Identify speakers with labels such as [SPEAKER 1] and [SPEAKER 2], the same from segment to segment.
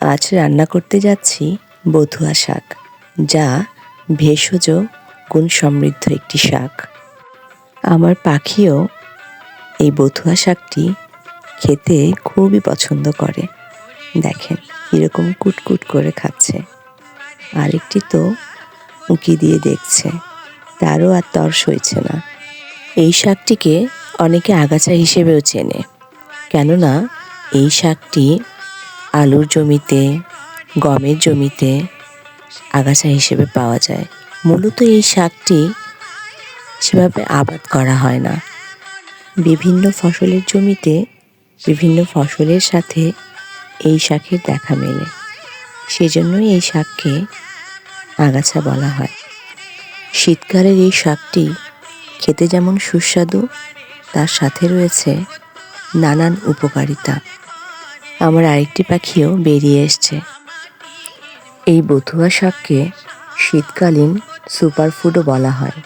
[SPEAKER 1] আজ রান্না করতে যাচ্ছি বধুয়া শাক, যা ভেষজ গুণ সমৃদ্ধ একটি শাক। আমার পাখিও এই বথুয়া শাকটি খেতে খুবই পছন্দ করে। দেখেন এরকম কুটকুট করে খাচ্ছে। আরেকটি তো উঁকি দিয়ে দেখছে, তারও আর তর সইছে না। এই শাকটিকে অনেকে আগাছা হিসেবেও চেনে, কেননা এই শাকটি আলুর জমিতে, গমের জমিতে আগাছা হিসেবে পাওয়া যায়। মূলত এই শাকটি সেভাবে আবাদ করা হয় না। বিভিন্ন ফসলের জমিতে বিভিন্ন ফসলের সাথে এই শাকের দেখা মেলে। সেজন্যই এই শাককে আগাছা বলা হয়। শীতকালের এই শাকটি খেতে যেমন সুস্বাদু, তার সাথে রয়েছে নানান উপকারিতা। আমার আরেকটি পাখিও বেরিয়ে এসছে। এই বথুয়া শাককে শীতকালীন সুপারফুডও বলা হয়।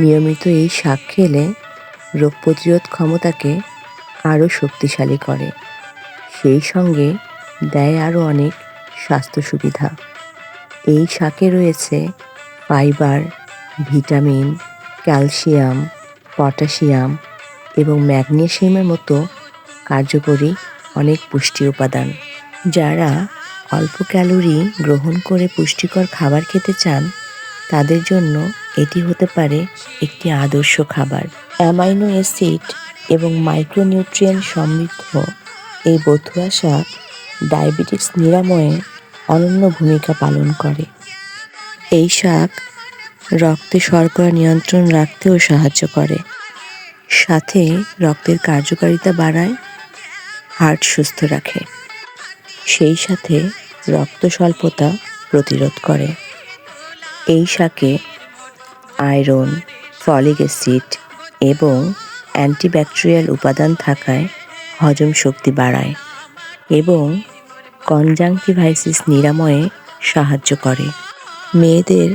[SPEAKER 1] নিয়মিত এই শাক খেলে রোগ প্রতিরোধ ক্ষমতাকে আরও শক্তিশালী করে। সেই সঙ্গে দেয় আরও অনেক স্বাস্থ্য সুবিধা। এই শাকে রয়েছে ফাইবার, ভিটামিন, ক্যালসিয়াম, পটাশিয়াম এবং ম্যাগনেসিয়ামের মতো কার্যকরী অনেক পুষ্টি উপাদান। যারা অল্প ক্যালোরি গ্রহণ করে পুষ্টিকর খাবার খেতে চান, তাদের জন্য এটি হতে পারে একটি আদর্শ খাবার। অ্যামাইনো অ্যাসিড এবং মাইক্রোনিউট্রিয়েন্ট সমৃদ্ধ এই বথুয়া শাক ডায়াবেটিস নিরাময়ে অনন্য ভূমিকা পালন করে। এই শাক রক্তে শর্করা নিয়ন্ত্রণ রাখতেও সাহায্য করে। সাথে রক্তের কার্যকারিতা বাড়ায় হার্ট সুস্থ রাখে। সেই সাথে রক্ত স্বল্পতা প্রতিরোধ করে। এই শাকে আয়রন, ফলিক অ্যাসিড এবং অ্যান্টিব্যাকটেরিয়াল উপাদান থাকায় হজম শক্তি বাড়ায় এবং কনজাংটিভাইসিস নিরাময়ে সাহায্য করে। মেয়েদের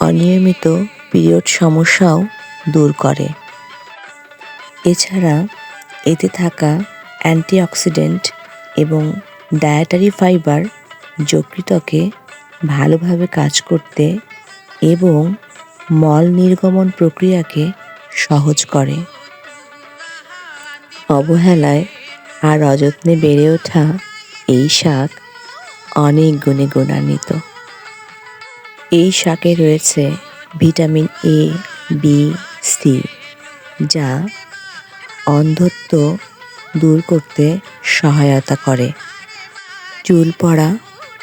[SPEAKER 1] অনিয়মিত পিরিয়ড সমস্যাও দূর করে। এছাড়া এতে থাকা অ্যান্টিঅক্সিডেন্ট এবং ডায়েটারি ফাইবার যকৃতকে ভালোভাবে কাজ করতে এবং মল নির্গমন প্রক্রিয়াকে সহজ করে। অবহেলায় আর অযত্নে বেড়ে ওঠা এই শাক অনেক গুণে গুণান্বিত। এই শাকে রয়েছে ভিটামিন এ বি সি যা অন্ধত্ব দূর করতে সহায়তা করে। চুল পড়া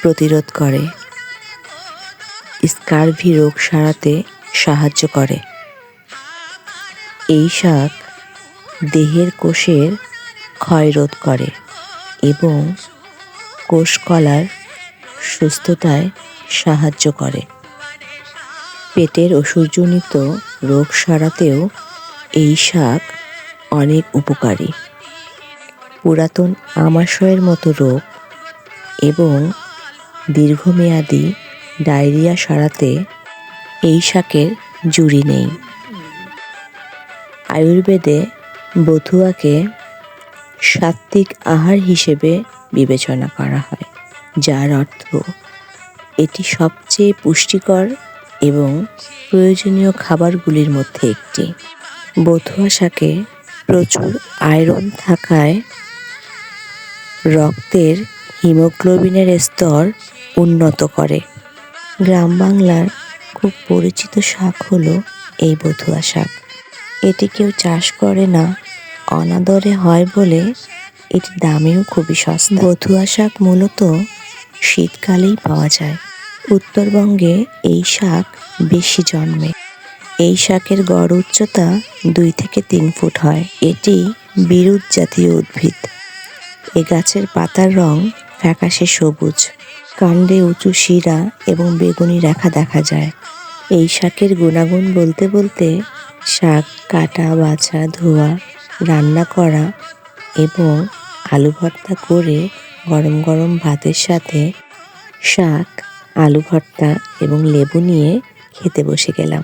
[SPEAKER 1] প্রতিরোধ করে। স্কারভি রোগ সারাতে সাহায্য করে। এই শাক দেহের কোষের ক্ষয় রোধ করে এবং কোষকলার সুস্থতায় সাহায্য করে। পেটের অসুরজনিত রোগ সারাতেও এই শাক অনেক উপকারী। পুরাতন আমাশয়ের মতো রোগ এবং দীর্ঘমেয়াদী ডায়রিয়া সারাতে এই শাকের জুড়ি নেই। আয়ুর্বেদে বথুয়াকে সাত্ত্বিক আহার হিসেবে বিবেচনা করা হয়, যার অর্থ এটি সবচেয়ে পুষ্টিকর এবং প্রয়োজনীয় খাবারগুলির মধ্যে একটি। বথুয়া শাকে প্রচুর আয়রন থাকায় রক্তের হিমোগ্লোবিনের স্তর উন্নত করে। গ্রাম বাংলার খুব পরিচিত শাক হলো এই বথুয়া শাক। এটি কেউ চাষ করে না, অনাদরে হয় বলে এটি দামেও খুবই সস্তা। বথুয়া শাক মূলত শীতকালেই পাওয়া যায়। উত্তরবঙ্গে এই শাক বেশি জন্মে। এই শাকের গড় উচ্চতা দুই থেকে তিন ফুট হয়। এটি বিরুৎ জাতীয় উদ্ভিদ। এ গাছের পাতার রং ফ্যাকাশে সবুজ, কাণ্ডে উঁচু শিরা এবং বেগুনি রেখা দেখা যায়। এই শাকের গুণাগুণ বলতে বলতে শাক, কাটা, বাছা, ধোয়া, রান্না করা এবং আলু ভর্তা করে গরম গরম ভাতের সাথে শাক, আলু ভর্তা এবং লেবু নিয়ে খেতে বসে গেলাম।